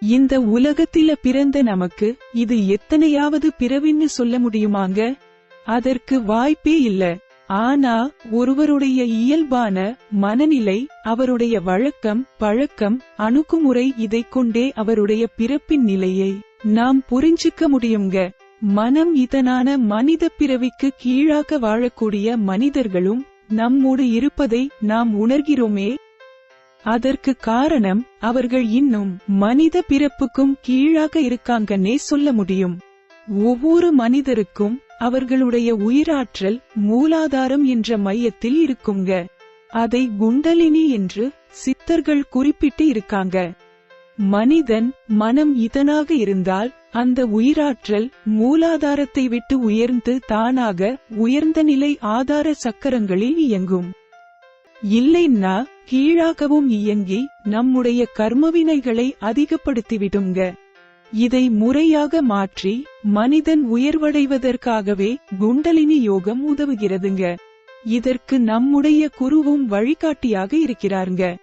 இந்த உலகத்தில பிறந்த நமக்கு இது எத்தனையாவது பிறவின்னு சொல்ல முடியுமாங்க? அதற்கு வாய்ப்பே இல்ல. ஆனா ஒருவருடைய இயல்பான மனநிலை அவருடைய வழக்கம் பழக்கம் அணுகுமுறை இதைக் கொண்டே அவருடைய பிறப்பின் நிலையை நாம் புரிஞ்சுக்க முடியுங்க மனம் இதனான மனித பிறவிக்கு கீழாக வாழக்கூடிய மனிதர்களும் நம்மோடு இருப்பதை நாம் உணர்கிறோமே அதற்கு காரணம் அவர்கள் இன்னும் மனித பிறப்புக்கும் கீழாக இருக்காங்கன்னே சொல்ல முடியும். ஒவ்வொரு மனிதருக்கும் அவர்களுடைய உயிராற்றல் மூலாதாரம் என்ற மையத்தில் இருக்குங்க. அதை குண்டலினி என்று சித்தர்கள் குறிப்பிட்டு இருக்காங்க. மனிதன் மனம் இதனாக இருந்தால் அந்த உயிராற்றல் மூலாதாரத்தை விட்டு உயர்ந்து தானாக உயர்ந்த நிலை ஆதார சக்கரங்களில் இயங்கும். இல்லைன்னா கீழாகவும் இயங்கி நம்முடைய கர்மவினைகளை அதிகப்படுத்திவிடுங்க இதை முறையாக மாற்றி மனிதன் உயர்வடைவதற்காகவே குண்டலினி யோகம் உதவுகிறதுங்க. இதற்கு நம்முடைய குருவும் வழிகாட்டியாக இருக்கிறாருங்க.